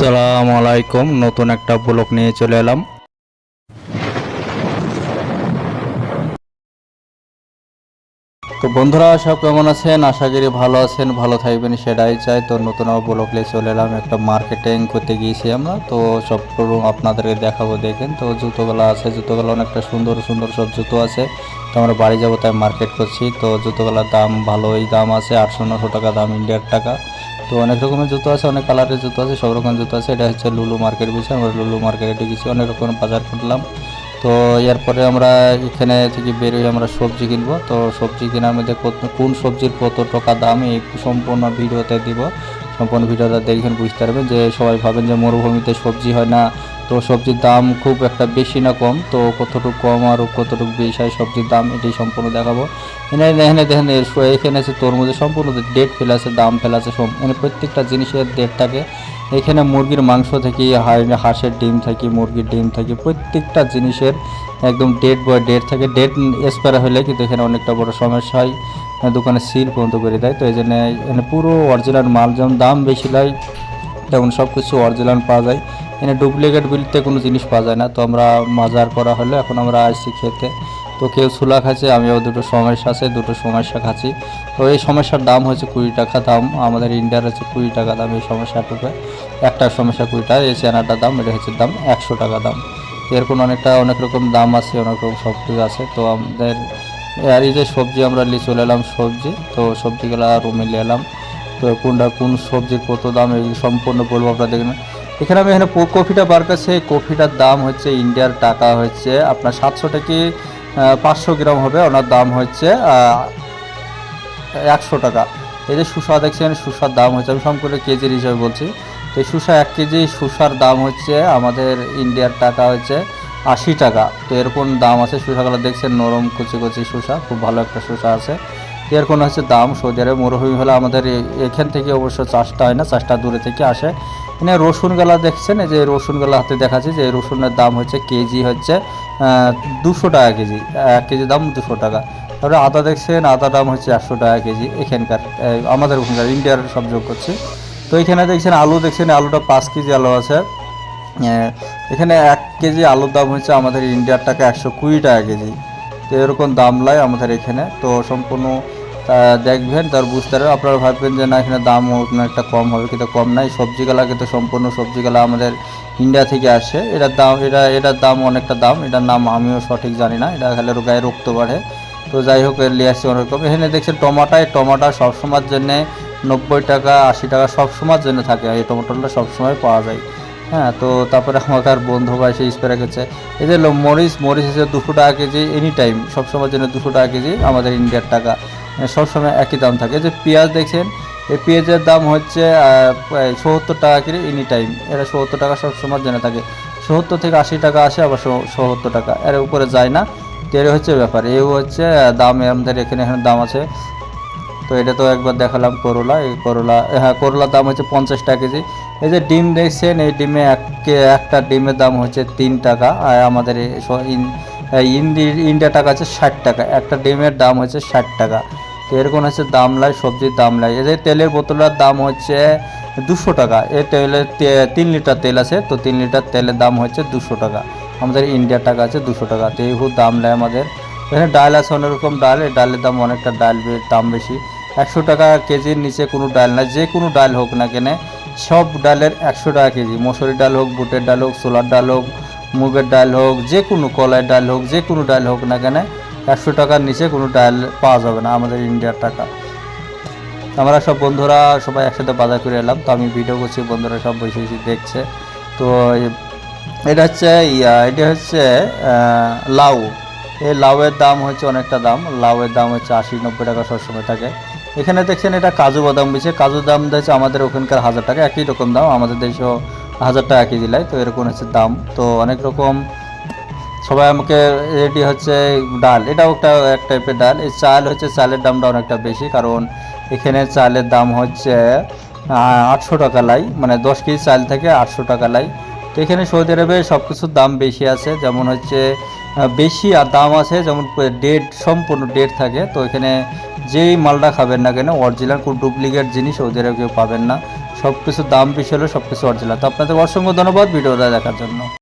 আসসালামু আলাইকুম। নতুন একটা ব্লগ নিয়ে চলে এলাম। তো বন্ধুরা সব কেমন আছেন? আশা করি ভালো আছেন, ভালো থাকবেন সেটাই চাই। তো নতুন ব্লগ নিয়ে চলে এলাম। একটা মার্কেটিং করতে গিয়েছি আমরা। তো সব আপনাদেরকে দেখাবো, দেখেন। তো জুতোগুলো আছে, জুতোগুলো অনেকটা সুন্দর সুন্দর সব জুতো আছে। তো আমরা বাড়ি যাব তাই মার্কেট করছি। তো জুতোগুলোর দাম ভালোই দাম আছে। আটশো নশো টাকা দাম ইন্ডিয়ার টাকা। তো অনেক রকমের জুতো আছে, অনেক কালারের জুতো আছে, সব রকম জুতো আছে। এটা হচ্ছে লুলু মার্কেট বলছে আমরা লুলু মার্কেটে ঢুকেছি অনেক রকমের বাজার করলাম। তো এরপরে আমরা এখানে থেকে বেরোই আমরা সবজি কিনবো। তো সবজি কেনার মধ্যে কোন সবজির কত টাকা দাম, এই সম্পূর্ণ ভিডিওতে দিব। সম্পূর্ণ ভিডিওটা দেখবেন বুঝতে পারবেন যে সবাই ভাবেন যে মরুভূমিতে সবজি হয় না তো সবজির দাম খুব একটা বেশি না কম, তো কতটুকু কম আর কতটুকু বেশি হয় সবজির দাম এটাই সম্পূর্ণ দেখাবো। এখানে এখানে দেখেন এখানে আছে তরমুজের সম্পূর্ণ ডেট ফেলে আছে, দাম ফেলে আছে সম- এখানে প্রত্যেকটা জিনিসের ডেট থাকে। এখানে মুরগির মাংস থেকে হাঁস- হাঁসের ডিম থাকে, মুরগির ডিম থাকে, প্রত্যেকটা জিনিসের একদম ডেট বয় ডেট থাকে। ডেট এক্সপায়ার হলে কিন্তু এখানে অনেকটা বড় সমস্যা হয়, দোকানে সিল পর্যন্ত করে দেয়। তো এই জন্য এখানে পুরো অরিজিনাল মাল যেমন দাম বেশি লাগে তেমন সব কিছু অরিজিনাল পাওয়া যায়। এখানে ডুপ্লিকেট বিলতে কোনো জিনিস পাওয়া যায় না। তো আমরা মাজার করা হলো, এখন আমরা আসছি খেতে। তো কেউ ছোলা খাচ্ছে, আমিও দুটো সমস্যা আছে দুটো সমস্যা খাচ্ছি। তো এই সমস্যার দাম হচ্ছে কুড়ি টাকা দাম। আমাদের ইন্ডিয়ার হচ্ছে কুড়ি টাকা দাম এই সমস্যাটুকু একটা সমস্যা কুড়ি টাকা, এই চেনাটার দাম, এটা হচ্ছে দাম একশো টাকা দাম। এরকম অনেকটা, অনেক রকম দাম আছে, অনেক রকম সব কিছু আছে। তো আমাদের আর এই যে সবজি, আমরা নিয়ে চলে এলাম সবজি। তো সবজিগুলো রুমে নিয়ে এলাম। তো কোনটা, কোন সবজির কত দাম, এই সম্পূর্ণ বলব আপনারা দেখবেন এখানে আমি এখানে কফিটা বার করছি কফিটার দাম হচ্ছে ইন্ডিয়ার টাকা হচ্ছে, আপনার সাতশো টাকি পাঁচশো গ্রাম হবে, ওনার দাম হচ্ছে একশো টাকা। এই যে শুষা দেখছেন শুষার দাম হচ্ছে, আমি সম্পূর্ণ কেজির হিসাবে বলছি। তো শুষা এক কেজি শুষার দাম হচ্ছে আমাদের ইন্ডিয়ার টাকা হচ্ছে আশি টাকা। তো এরকম দাম আছে শুষাগুলো দেখছেন, নরম কুচি কুচি শুষা খুব ভালো একটা শুষা আছে। এরকম হচ্ছে দাম সৌদি আরবে। মরুভূমি হলে আমাদের এখান থেকে অবশ্য চাষটা হয় না, চাষটা দূরে থেকে আসে। এখানে রসুনগুলা দেখছেন? এই যে রসুনগুলা হাতে দেখাচ্ছি, যে রসুনের দাম হচ্ছে কেজি হচ্ছে দুশো টাকা কেজি, এক কেজি দাম দুশো টাকা। তারপরে আদা দেখছেন, আদা দাম হচ্ছে একশো টাকা কেজি, এখানকার আমাদের ওখানকার, ইন্ডিয়ার সব যোগ করছি। তো এখানে দেখছেন আলু দেখছেন, আলুটা পাঁচ কেজি আলু আছে। এখানে এক কেজি আলুর দাম হচ্ছে আমাদের ইন্ডিয়ার টাকা একশো কুড়ি টাকা কেজি। তো এরকম দাম লাই আমাদের এখানে। তো সম্পূর্ণ দেখবেন, তার বুঝতে পারবেন আপনারা ভাববেন যে না, এখানে দাম একটা কম হবে, কিন্তু কম নাই। সবজিগুলা কিন্তু সম্পূর্ণ সবজিগুলা আমাদের ইন্ডিয়া থেকে আসে। এটার দাম, এটা, এটার দাম অনেকটা দাম, এটার নাম আমিও সঠিক জানি না, এটা খালি গায়ে রক্ত বাড়ে। তো যাই হোক, এর লিয়ে আসছে অনেক রকম এখানে দেখছেন, টমাটা, এই টমাটা সবসময়ের জন্যে নব্বই টাকা, আশি টাকা সবসময়ের জন্য থাকে এই টমেটোটা সবসময় পাওয়া যায়। হ্যাঁ তো তারপরে আমাকে আর বন্ধু ভাই সেই স্প্রে রেখেছে। এই যে মরিচ মরিচ হিসেবে দুশো টাকা কেজি এনি টাইম সবসময়ের জন্য দুশো টাকা কেজি আমাদের ইন্ডিয়ার টাকা। সবসময় একই দাম থাকে। যে পেঁয়াজ দেখছেন, এই পেঁয়াজের দাম হচ্ছে সত্তর টাকা কেজি এনি টাইম এটা সত্তর টাকা সবসময়ের জন্য থাকে। সত্তর থেকে আশি টাকা আসে, আবার সত্তর টাকা। এর উপরে যায় না। তো এর হচ্ছে ব্যাপার। এই হচ্ছে দাম আমাদের এখানে এখানে দাম আছে। তো এটা তো একবার দেখালাম করলা। এই করলা হ্যাঁ করলার দাম হচ্ছে পঞ্চাশ টাকা কেজি। এই যে ডিম দেখছেন, এই ডিমে এক, একটা ডিমের দাম হচ্ছে তিন টাকা। আর আমাদের ইন্ডিয়া টাকা আছে ষাট টাকা। একটা ডিমের দাম হচ্ছে ষাট টাকা। তো এরকম হচ্ছে দাম লাই সবজির দাম লাই যে তেলের বোতলের দাম হচ্ছে দুশো টাকা। এ তেলের তিন লিটার তেল আছে, তো তিন লিটার তেলের দাম হচ্ছে দুশো টাকা। আমাদের ইন্ডিয়ার টাকা আছে দুশো টাকা। তো এই দাম নেয় আমাদের, এখানে ডাল আছে অনেক রকম ডাল। এই ডালের দাম অনেকটা ডাল দাম বেশি। একশো টাকা কেজির নিচে কোনো ডাল না যে কোনো ডাল হোক না কেনে, সব ডালের একশো টাকা কেজি। মসুরি ডাল হোক, বুটের ডাল হোক সোলার ডাল হোক, মুগের ডাল হোক, যে কোনো কলাই ডাল হোক, যে কোনো ডাল হোক না কেন একশো টাকার নিচে কোনো ডাল পাওয়া যাবে না, আমাদের ইন্ডিয়ার টাকা। আমরা সব বন্ধুরা সবাই একসাথে বাজার করে এলাম, তো আমি ভিডিও করছি, বন্ধুরা সব বসে বসে দেখছে। তো এটা হচ্ছে ইয়া, এটা হচ্ছে লাউ। এই লাউয়ের দাম হচ্ছে অনেকটা দাম, লাউয়ের দাম হচ্ছে আশি নব্বই টাকা সবসময় থাকে। এখানে দেখছেন এটা কাজু বাদাম বেছে কাজু দাম দিয়েছে আমাদের ওখানকার হাজার টাকা, একই রকম দাম, আমাদের দেশেও হাজার টাকা কেজি লাই, তো এরকম হচ্ছে দাম। তো অনেক রকম সবাই আমাকে রেডি হচ্ছে ডাল। এটাও একটা এক টাইপের ডাল। এই চাল হচ্ছে চালের দামটা অনেকটা বেশি, কারণ এখানে চালের দাম হচ্ছে আটশো টাকা লাই মানে দশ কেজি চাল থেকে আটশো টাকা লাই। তো এখানে সৌদি আরবে সব কিছুর দাম বেশি আছে, যেমন হচ্ছে বেশি আর দাম আছে, যেমন ডেট, সম্পূর্ণ ডেট থাকে। তো এখানে যেই মালটা খাবেন না কেন, অরিজিনাল কোনো ডুপ্লিকেট জিনিস সৌদি আরবে কেউ পাবেন না। সব কিছুর দাম বেশি হলেও সব কিছু অরিজিনাল। তো আপনাদের অসংখ্য ধন্যবাদ ভিডিওটা দেখার জন্য।